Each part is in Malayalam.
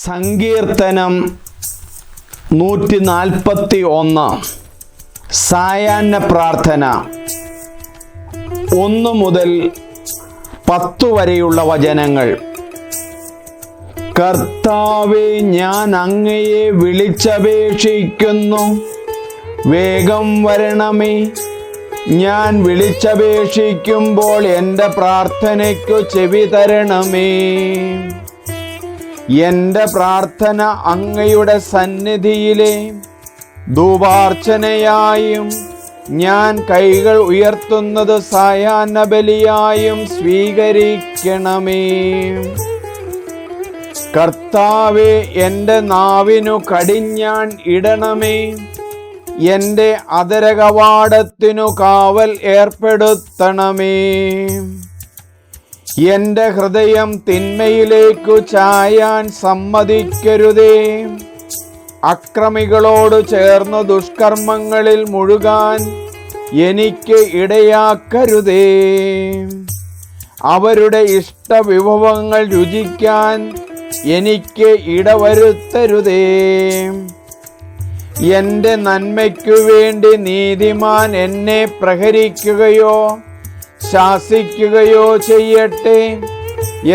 സങ്കീർത്തനം നൂറ്റി നാൽപ്പത്തി ഒന്ന് സായാഹ്ന പ്രാർത്ഥന. ഒന്ന് മുതൽ പത്തു വരെയുള്ള വചനങ്ങൾ. കർത്താവെ ഞാൻ അങ്ങയെ വിളിച്ചപേക്ഷിക്കുന്നു. വേഗം വരണമേ. ഞാൻ വിളിച്ചപേക്ഷിക്കുമ്പോൾ എന്റെ പ്രാർത്ഥനയ്ക്കു ചെവി തരണമേ. എന്റെ പ്രാർത്ഥന അങ്ങയുടെ സന്നിധിയിലെ ധൂപാർച്ചനയായും ഞാൻ കൈകൾ ഉയർത്തുന്നത് സായാഹ്നബലിയായും സ്വീകരിക്കണമേ. കർത്താവെ എന്റെ നാവിനു കടിഞ്ഞാൻ ഇടണമേ. എന്റെ അതരകവാടത്തിനു കാവൽ ഏർപ്പെടുത്തണമേ. എന്റെ ഹൃദയം തിന്മയിലേക്കു ചായാൻ സമ്മതിക്കരുതേ. അക്രമികളോട് ചേർന്ന് ദുഷ്കർമ്മങ്ങളിൽ മുഴുകാൻ എനിക്ക് ഇടയാക്കരുതേ. അവരുടെ ഇഷ്ടവിഭവങ്ങൾ രുചിക്കാൻ എനിക്ക് ഇടവരുത്തരുതേ. എന്റെ നന്മയ്ക്കു വേണ്ടി നീതിമാൻ എന്നെ പ്രഹരിക്കുകയോ ശാസിക്കുകയോ ചെയ്യട്ടെ.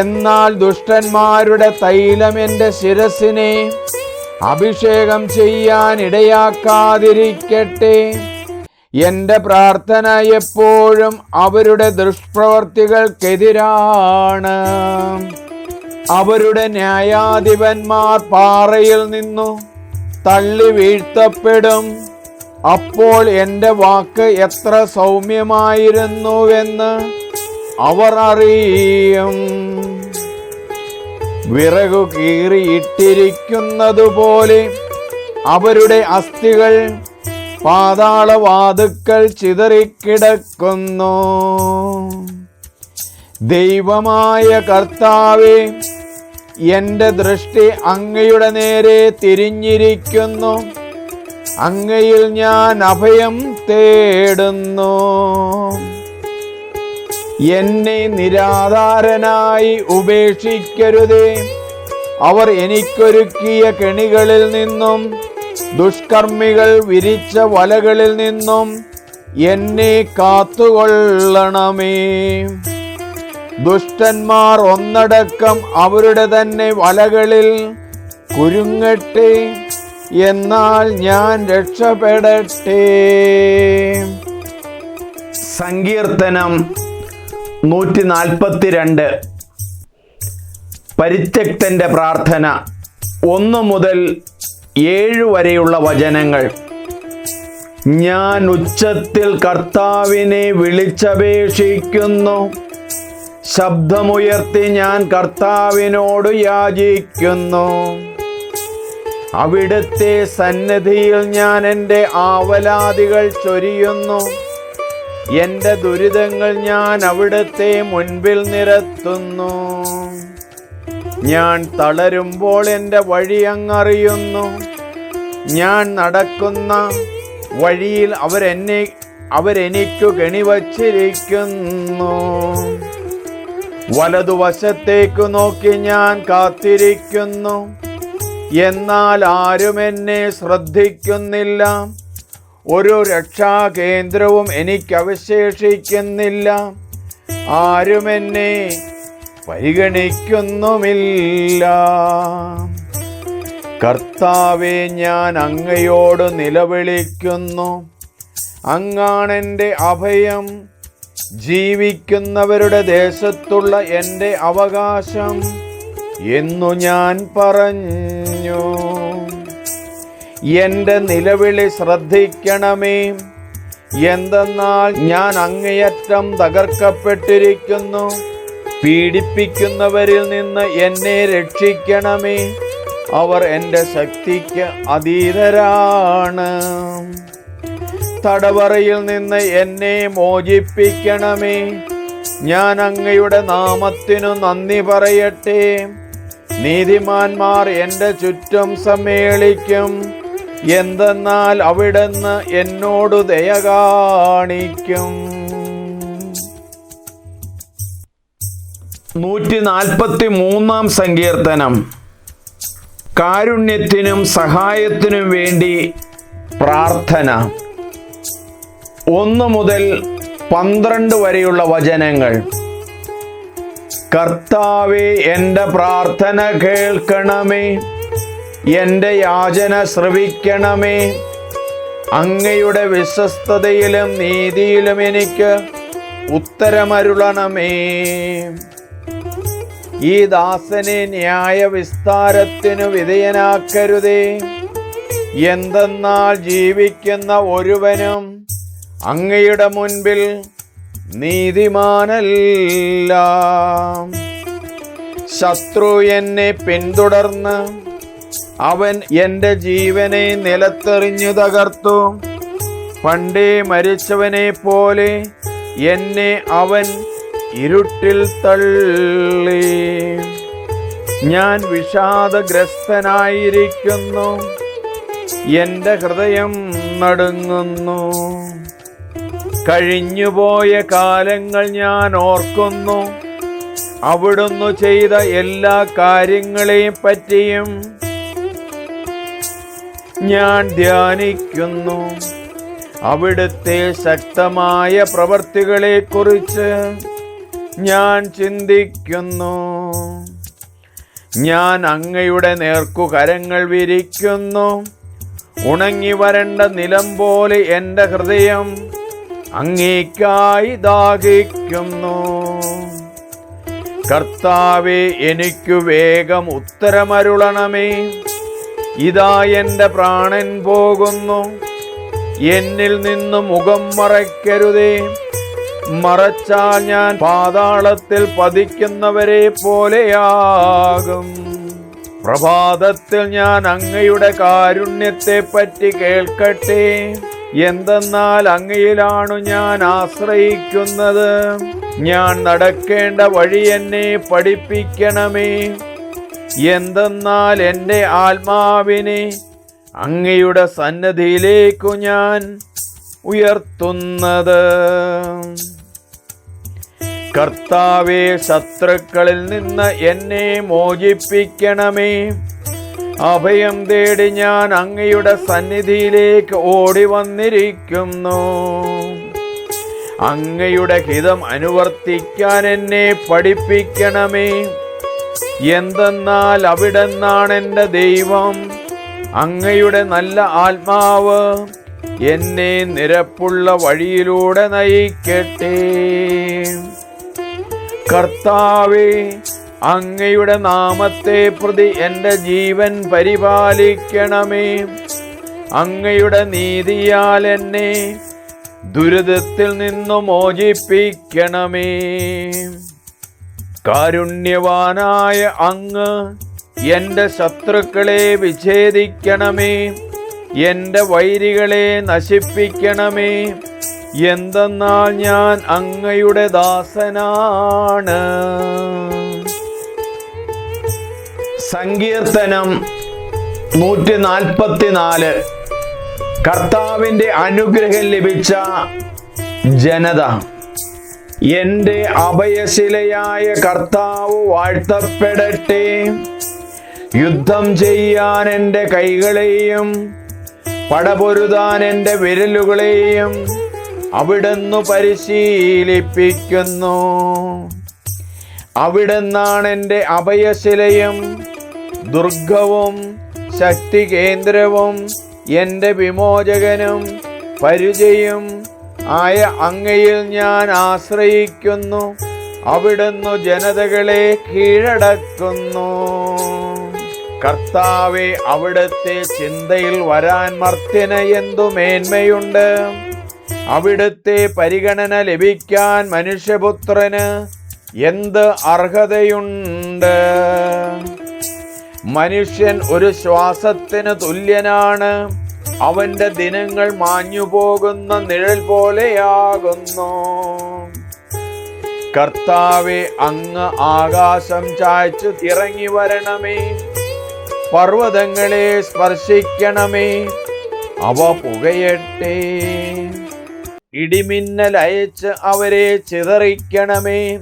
എന്നാൽ ദുഷ്ടന്മാരുടെ തൈലം എന്റെ ശിരസിനെ അഭിഷേകം ചെയ്യാൻ ഇടയാക്കാതിരിക്കട്ടെ. എന്റെ പ്രാർത്ഥന എപ്പോഴും അവരുടെ ദുഷ്പ്രവർത്തികൾക്കെതിരാണ്. അവരുടെ ന്യായാധിപന്മാർ പാറയിൽ നിന്നു തള്ളി വീഴ്ത്തപ്പെടും. അപ്പോൾ എന്റെ വാക്ക് എത്ര സൗമ്യമായിരുന്നുവെന്ന് അവർ അറിയും. വിറകു കീറിയിട്ടിരിക്കുന്നതുപോലെ അവരുടെ അസ്ഥികൾ പാതാളവാതുക്കൾ ചിതറിക്കിടക്കുന്നു. ദൈവമായ കർത്താവെ എന്റെ ദൃഷ്ടി അങ്ങയുടെ നേരെ തിരിഞ്ഞിരിക്കുന്നു. അങ്ങയിൽ ഞാൻ അഭയം തേടുന്നു. എന്നെ നിരാധാരനായി ഉപേക്ഷിക്കരുതേ. അവർ എനിക്കൊരുക്കിയ കെണികളിൽ നിന്നും ദുഷ്കർമ്മികൾ വിരിച്ച വലകളിൽ നിന്നും എന്നെ കാത്തുകൊള്ളണമേ. ദുഷ്ടന്മാർ ഒന്നടക്കം അവരുടെ തന്നെ വലകളിൽ കുരുങ്ങട്ടെ. എന്നാൽ ഞാൻ രക്ഷപ്പെടട്ടെ. സങ്കീർത്തനം നൂറ്റി നാൽപ്പത്തിരണ്ട് പരിത്യക്തന്റെ പ്രാർത്ഥന. ഒന്ന് മുതൽ ഏഴ് വരെയുള്ള വചനങ്ങൾ. ഞാൻ ഉച്ചത്തിൽ കർത്താവിനെ വിളിച്ചപേക്ഷിക്കുന്നു. ശബ്ദമുയർത്തി ഞാൻ കർത്താവിനോട് യാചിക്കുന്നു. അവിടുത്തെ സന്നദ്ധിയിൽ ഞാൻ എന്റെ ആവലാദികൾ ചൊരിയുന്നു. എന്റെ ദുരിതങ്ങൾ ഞാൻ അവിടുത്തെ മുൻപിൽ നിരത്തുന്നു. ഞാൻ തളരുമ്പോൾ എന്റെ വഴി അങ്ങറിയുന്നു. ഞാൻ നടക്കുന്ന വഴിയിൽ അവരെന്നെ അവരെനിക്കു കെണിവച്ചിരിക്കുന്നു. വലതുവശത്തേക്ക് നോക്കി ഞാൻ കാത്തിരിക്കുന്നു. എന്നാൽ ആരും എന്നെ ശ്രദ്ധിക്കുന്നില്ല. ഒരു രക്ഷാകേന്ദ്രവും എനിക്ക് അവശേഷിക്കുന്നില്ല ആരും എന്നെ പരിഗണിക്കുന്നുമില്ല. കർത്താവെ ഞാൻ അങ്ങയോട് നിലവിളിക്കുന്നു. അങ്ങാണെന്റെ അഭയം. ജീവിക്കുന്നവരുടെ ദേശത്തുള്ള എന്റെ അവകാശം എന്നു ഞാൻ പറഞ്ഞു. എന്റെ നിലവിളി ശ്രദ്ധിക്കണമേ. എന്തെന്നാൽ ഞാൻ അങ്ങേയറ്റം തകർക്കപ്പെട്ടിരിക്കുന്നു. പീഡിപ്പിക്കുന്നവരിൽ നിന്ന് എന്നെ രക്ഷിക്കണമേ. അവർ എന്റെ ശക്തിക്ക് അതീതരാണ്. തടവറയിൽ നിന്ന് എന്നെ മോചിപ്പിക്കണമേ. ഞാൻ അങ്ങയുടെ നാമത്തിനു നന്ദി പറയട്ടെ. നീതിമാന്മാർ എന്റെ ചുറ്റും സമ്മേളിക്കും. എന്തെന്നാൽ അവിടുന്ന് എന്നോട് ദയ കാണിക്കും. നൂറ്റി നാൽപ്പത്തി മൂന്നാം സങ്കീർത്തനം. കാരുണ്യത്തിനും സഹായത്തിനും വേണ്ടി പ്രാർത്ഥന. ഒന്ന് മുതൽ പന്ത്രണ്ട് വരെയുള്ള വചനങ്ങൾ. കർത്താവെ എന്റെ പ്രാർത്ഥന കേൾക്കണമേ. എന്റെ യാചന ശ്രവിക്കണമേ. അങ്ങയുടെ വിശ്വസ്തതയിലും നീതിയിലും എനിക്ക് ഉത്തരമരുളണമേ. ഈ ദാസനെ ന്യായ വിസ്താരത്തിനു വിധേയനാക്കരുതേ. എന്തെന്നാൽ ജീവിക്കുന്ന ഒരുവനും അങ്ങയുടെ മുൻപിൽ നീതിമാനല്ല ശത്രു എന്നെ പിന്തുടർന്ന് അവൻ എന്റെ ജീവനെ നിലത്തെറിഞ്ഞു തകർത്തു. പണ്ടേ മരിച്ചവനെ പോലെ എന്നെ അവൻ ഇരുട്ടിൽ തള്ളി. ഞാൻ വിഷാദഗ്രസ്തനായിരിക്കുന്നു. എന്റെ ഹൃദയം നടുങ്ങുന്നു. കഴിഞ്ഞുപോയ കാലങ്ങൾ ഞാൻ ഓർക്കുന്നു. അവിടുന്ന് ചെയ്ത എല്ലാ കാര്യങ്ങളെയും പറ്റിയും ഞാൻ ധ്യാനിക്കുന്നു. അവിടുത്തെ ശക്തമായ പ്രവർത്തികളെക്കുറിച്ച് ഞാൻ ചിന്തിക്കുന്നു. ഞാൻ അങ്ങയുടെ നേർക്കു കരങ്ങൾ വിരിക്കുന്നു. ഉണങ്ങി വരണ്ട നിലം പോലെ എന്റെ ഹൃദയം അങ്ങേക്കായി ദാഹിക്കുന്നു. കർത്താവെ എനിക്കു വേഗം ഉത്തരമരുളണമേ. ഇതാ എന്റെ പ്രാണൻ പോകുന്നു. എന്നിൽ നിന്നും മുഖം മറയ്ക്കരുതേ. മറച്ചാൽ ഞാൻ പാതാളത്തിൽ പതിക്കുന്നവരെ പോലെയാകും. പ്രഭാതത്തിൽ ഞാൻ അങ്ങയുടെ കാരുണ്യത്തെ പറ്റി കേൾക്കട്ടെ. എന്തെന്നാൽ അങ്ങയിലാണു ഞാൻ ആശ്രയിക്കുന്നത്. ഞാൻ നടക്കേണ്ട വഴി എന്നെ പഠിപ്പിക്കണമേ. എന്തെന്നാൽ എന്റെ ആത്മാവിനെ അങ്ങയുടെ സന്നദ്ധിയിലേക്കു ഞാൻ ഉയർത്തുന്നത്. കർത്താവെ ശത്രുക്കളിൽ നിന്ന് എന്നെ മോചിപ്പിക്കണമേ. അഭയം തേടി ഞാൻ അങ്ങയുടെ സന്നിധിയിലേക്ക് ഓടി വന്നിരിക്കുന്നു. അങ്ങയുടെ ഹിതം അനുവർത്തിക്കാൻ എന്നെ പഠിപ്പിക്കണമേ. എന്തെന്നാൽ അവിടെന്നാണ് എന്റെ ദൈവം. അങ്ങയുടെ നല്ല ആത്മാവ് എന്നെ നിരപ്പുള്ള വഴിയിലൂടെ നയിക്കട്ടെ. കർത്താവേ അങ്ങയുടെ നാമത്തെ പ്രതി എന്റെ ജീവൻ പരിപാലിക്കണമേ. അങ്ങയുടെ നീതിയാൽ എന്നെ ദുരിതത്തിൽ നിന്നു മോചിപ്പിക്കണമേ. കാരുണ്യവാനായ അങ്ങ് എന്റെ ശത്രുക്കളെ വിച്ഛേദിക്കണമേ. എന്റെ വൈരികളെ നശിപ്പിക്കണമേ. എന്തെന്നാൽ ഞാൻ അങ്ങയുടെ ദാസനാണ്. സങ്കീർത്തനം നൂറ്റി നാൽപ്പത്തിനാല് കർത്താവിന്റെ അനുഗ്രഹം ലഭിച്ച ജനത എന്റെ അഭയശിലയായ കർത്താവ് വാഴ്ത്തപ്പെടട്ടെ. യുദ്ധം ചെയ്യാൻ എന്റെ കൈകളെയും പടപൊരുതാൻ എന്റെ വിരലുകളെയും അവിടുന്ന് പരിശീലിപ്പിക്കുന്നു. അവിടുന്നാണ് എന്റെ അഭയശിലയും ദുർഗവും ശക്തി കേന്ദ്രവും എന്റെ വിമോചകനും പരിചയം ആയ അങ്ങയിൽ ഞാൻ ആശ്രയിക്കുന്നു. അവിടുന്ന് ജനതകളെ കീഴടക്കുന്നു. കർത്താവെ അവിടുത്തെ ചിന്തയിൽ വരാൻ മർത്യന് എന്തു മേന്മയുണ്ട്? അവിടുത്തെ പരിഗണന ലഭിക്കാൻ മനുഷ്യപുത്രന് എന്ത് അർഹതയുണ്ട്? മനുഷ്യൻ ഒരു ശ്വാസത്തിന് തുല്യനാണ്. അവന്റെ ദിനങ്ങൾ മാഞ്ഞു പോകുന്ന നിഴൽ പോലെയാകുന്നു. കർത്താവെ അങ്ങ് ആകാശം ചായച്ചു ഇറങ്ങി വരണമേ. പർവതങ്ങളെ സ്പർശിക്കണമേ. അവ പുകയട്ടെ. ഇടിമിന്നൽ അയച്ച് അവരെ ചിതറിക്കണമേ.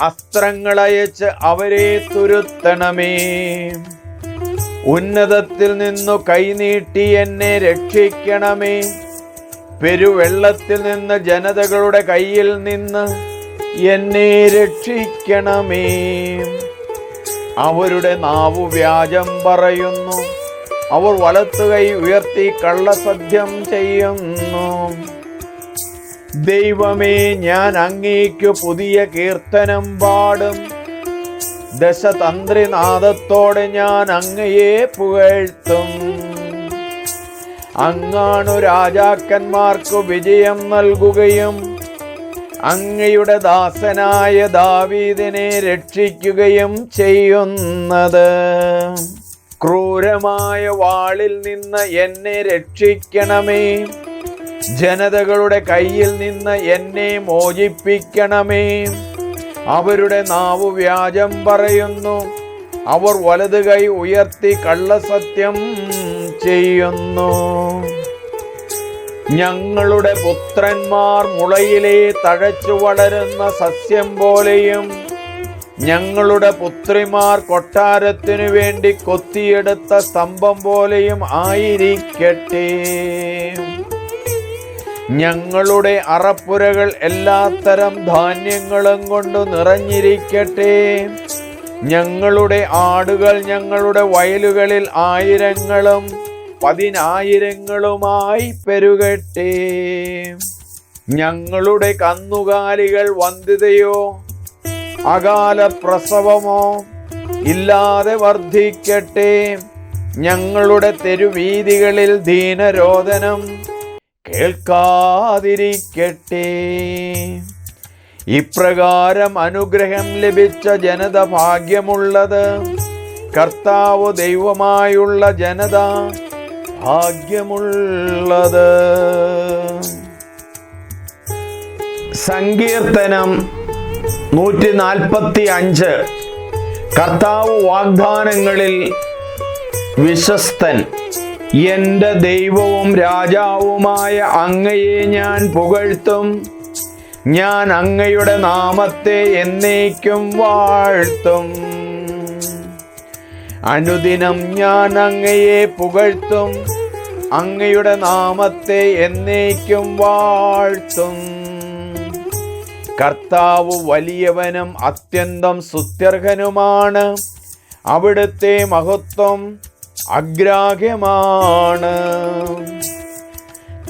അസ്ത്രങ്ങൾ അയച്ച് അവരെ തുരുത്തണമേ. ഉന്നതത്തിൽ നിന്നു കൈനീട്ടി എന്നെ രക്ഷിക്കണമേ. പെരുവെള്ളത്തിൽ നിന്ന് ജനതകളുടെ കയ്യിൽ നിന്ന് എന്നെ രക്ഷിക്കണമേ. അവരുടെ നാവു വ്യാജം പറയുന്നു. അവർ വലത്തുകൈ ഉയർത്തി കള്ളസദ്യം ചെയ്യുന്നു. ദൈവമേ ഞാൻ അങ്ങേക്കു പുതിയ കീർത്തനം പാടും. ദശതന്ത്രിനാദത്തോടെ ഞാൻ അങ്ങയെ പുകഴ്ത്തും. അങ്ങാണു രാജാക്കന്മാർക്കു വിജയം നൽകുകയും അങ്ങയുടെ ദാസനായ ദാവീദിനെ രക്ഷിക്കുകയും ചെയ്യുന്നത്. ക്രൂരമായ വാളിൽ നിന്ന് എന്നെ രക്ഷിക്കണമേ. ജനതകളുടെ കയ്യിൽ നിന്ന് എന്നെ മോചിപ്പിക്കണമേ. അവരുടെ നാവ് വ്യാജം പറയുന്നു. അവർ വലത് കൈ ഉയർത്തി കള്ളസത്യം ചെയ്യുന്നു. ഞങ്ങളുടെ പുത്രന്മാർ മുളയിലെ തഴച്ചു വളരുന്ന സസ്യം പോലെയും ഞങ്ങളുടെ പുത്രിമാർ കൊട്ടാരത്തിനു വേണ്ടി കൊത്തിയെടുത്ത സ്തംഭം പോലെയും ആയിരിക്കട്ടെ. ഞങ്ങളുടെ അറപ്പുരകൾ എല്ലാത്തരം ധാന്യങ്ങളും കൊണ്ട് നിറഞ്ഞിരിക്കട്ടെ. ഞങ്ങളുടെ ആടുകൾ ഞങ്ങളുടെ വയലുകളിൽ ആയിരങ്ങളും പതിനായിരങ്ങളുമായി പെരുകട്ടെ. ഞങ്ങളുടെ കന്നുകാലികൾ വന്ധ്യതയോ അകാല പ്രസവമോ ഇല്ലാതെ വർദ്ധിക്കട്ടെ. ഞങ്ങളുടെ തെരുവീതികളിൽ ദീനരോധനം കേൾക്കാതിരിക്കട്ടെ. ഇപ്രകാരം അനുഗ്രഹം ലഭിച്ച ജനത ഭാഗ്യമുള്ളത് കർത്താവ് ദൈവമായുള്ള ജനത ഭാഗ്യമുള്ളത്. സങ്കീർത്തനം നൂറ്റി നാൽപ്പത്തി അഞ്ച് കർത്താവ് വാഗ്ദാനങ്ങളിൽ വിശ്വസ്തൻ. എന്റെ ദൈവവും രാജാവുമായ അങ്ങയെ ഞാൻ പുകഴ്ത്തും. ഞാൻ അങ്ങയുടെ നാമത്തെ എന്നേക്കും വാഴ്ത്തും. അനുദിനം ഞാൻ അങ്ങയെ പുകഴ്ത്തും. അങ്ങയുടെ നാമത്തെ എന്നേക്കും വാഴ്ത്തും. കർത്താവ് വലിയവനും അത്യന്തം സുത്യർഹനുമാണ് അവിടുത്തെ മഹത്വം അഗ്രാഹ്യമാണ്.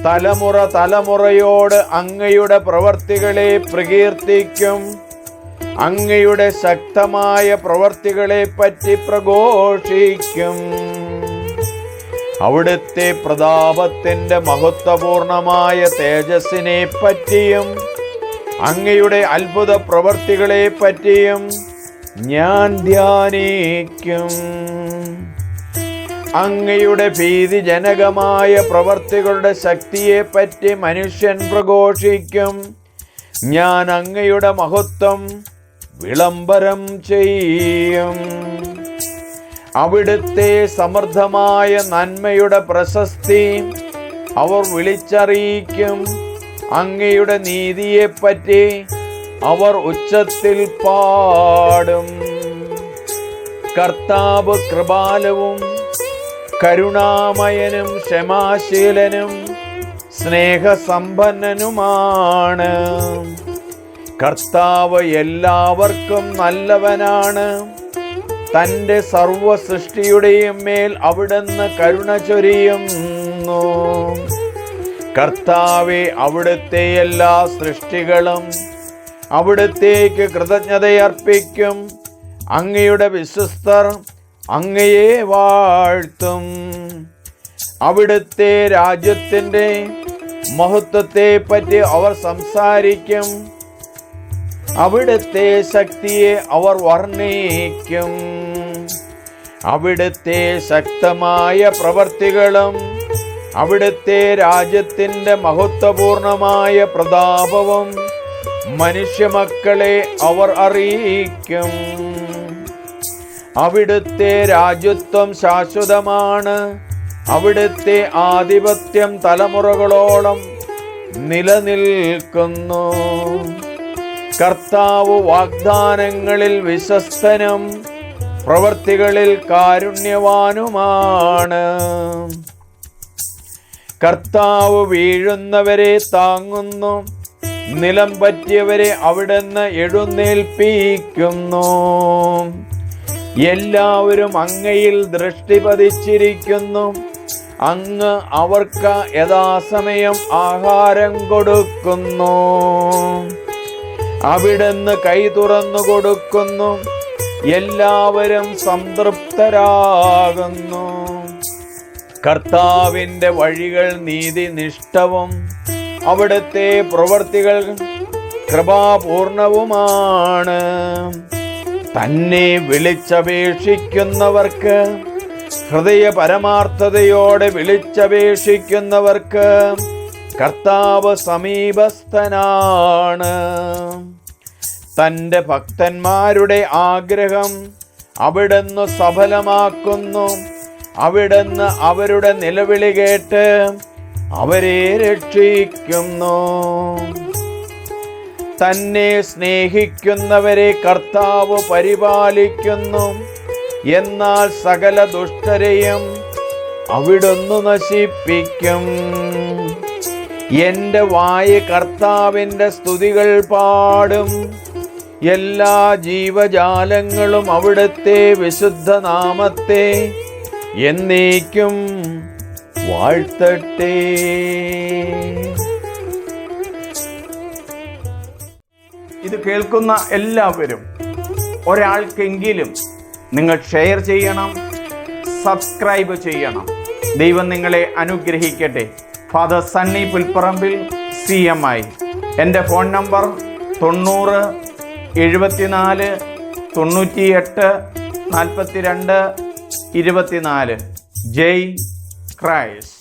തലമുറ തലമുറയോട് അങ്ങയുടെ പ്രവർത്തികളെ പ്രകീർത്തിക്കും. അങ്ങയുടെ ശക്തമായ പ്രവർത്തികളെ പറ്റി പ്രഘോഷിക്കും. അവിടുത്തെ പ്രതാപത്തിന്റെ മഹത്വപൂർണമായ തേജസ്സിനെ പറ്റിയും അങ്ങയുടെ അത്ഭുത പ്രവർത്തികളെ പറ്റിയും ഞാൻ ധ്യാനിക്കും. അങ്ങയുടെ ഭീതിജനകമായ പ്രവർത്തികളുടെ ശക്തിയെ പറ്റി മനുഷ്യൻ പ്രഘോഷിക്കും. ഞാൻ അങ്ങയുടെ മഹത്വം വിളംബരം ചെയ്യും. അവിടുത്തെ സമൃദ്ധമായ നന്മയുടെ പ്രശസ്തി അവർ വിളിച്ചറിയിക്കും. അങ്ങയുടെ നീതിയെപ്പറ്റി അവർ ഉച്ചത്തിൽ പാടും. കർത്താവ് കൃപാലവും കരുണാമയനും ക്ഷമാശീലനും സ്നേഹസമ്പന്നനുമാണ്. കർത്താവ് എല്ലാവർക്കും നല്ലവനാണ്. തന്റെ സർവ സൃഷ്ടിയുടെയും മേൽ അവിടുന്ന് കരുണ ചൊരിയുന്നു. കർത്താവെ അവിടുത്തെ എല്ലാ സൃഷ്ടികളും അവിടുത്തേക്ക് കൃതജ്ഞതയർപ്പിക്കും. അങ്ങയുടെ വിശ്വസ്തർ അങ്ങയെ വാഴ്ത്തും. അവിടുത്തെ രാജ്യത്തിന്റെ മഹത്വത്തെ പറ്റി അവർ സംസാരിക്കും. അവിടുത്തെ ശക്തിയെ അവർ വർണിക്കും. അവിടുത്തെ ശക്തമായ പ്രവർത്തികളും അവിടുത്തെ രാജ്യത്തിന്റെ മഹത്വപൂർണമായ പ്രതാപവും മനുഷ്യമക്കളെ അവർ അറിയിക്കും. അവിടുത്തെ രാജ്യത്വം ശാശ്വതമാണ്. അവിടുത്തെ ആധിപത്യം തലമുറകളോളം നിലനിൽക്കുന്നു. കർത്താവ് വാഗ്ദാനങ്ങളിൽ വിശ്വസ്തനും പ്രവർത്തികളിൽ കാരുണ്യവാനുമാണ്. കർത്താവ് വീഴുന്നവരെ താങ്ങുന്നു നിലം പറ്റിയവരെ അവിടുന്ന് എഴുന്നേൽപ്പിക്കുന്നു. എല്ലാവരും അങ്ങയിൽ ദൃഷ്ടി പതിച്ചിരിക്കുന്നു അങ്ങ് അവർക്ക് യഥാസമയം ആഹാരം കൊടുക്കുന്നു. അവിടുന്ന് കൈ തുറന്നു കൊടുക്കുന്നു. എല്ലാവരും സംതൃപ്തരാകുന്നു. കർത്താവിന്റെ വഴികൾ നീതിനിഷ്ഠവും അവിടുത്തെ പ്രവർത്തികൾ കൃപാപൂർണവുമാണ്. തന്നെ വിളിച്ചപേക്ഷിക്കുന്നവർക്ക് ഹൃദയ പരമാർത്ഥതയോടെ വിളിച്ചപേക്ഷിക്കുന്നവർക്ക് കർത്താവ് സമീപസ്ഥനാണ്. തന്റെ ഭക്തന്മാരുടെ ആഗ്രഹം അവിടുന്ന് സഫലമാക്കുന്നു. അവിടുന്ന് അവരുടെ നിലവിളി കേട്ട് അവരെ രക്ഷിക്കുന്നു. തന്നെ സ്നേഹിക്കുന്നവരെ കർത്താവ് പരിപാലിക്കുന്നു. എന്നാൽ സകല ദുഷ്ടരെയും അവിടുന്ന് നശിപ്പിക്കും. എന്റെ വായ കർത്താവിന്റെ സ്തുതികൾ പാടും. എല്ലാ ജീവജാലങ്ങളും അവിടുത്തെ വിശുദ്ധ നാമത്തെ എന്നേക്കും വാഴ്ത്തട്ടെ. ഇത് കേൾക്കുന്ന എല്ലാവരും ഒരാൾക്കെങ്കിലും നിങ്ങൾ ഷെയർ ചെയ്യണം സബ്സ്ക്രൈബ് ചെയ്യണം. ദൈവം നിങ്ങളെ അനുഗ്രഹിക്കട്ടെ. Father Sunny Pulpparambil C M I എന്റെ ഫോൺ നമ്പർ തൊണ്ണൂറ് എഴുപത്തിനാല് തൊണ്ണൂറ്റിയെട്ട് നാൽപ്പത്തിരണ്ട് ഇരുപത്തിനാല്. ജയ് ക്രൈസ്റ്റ്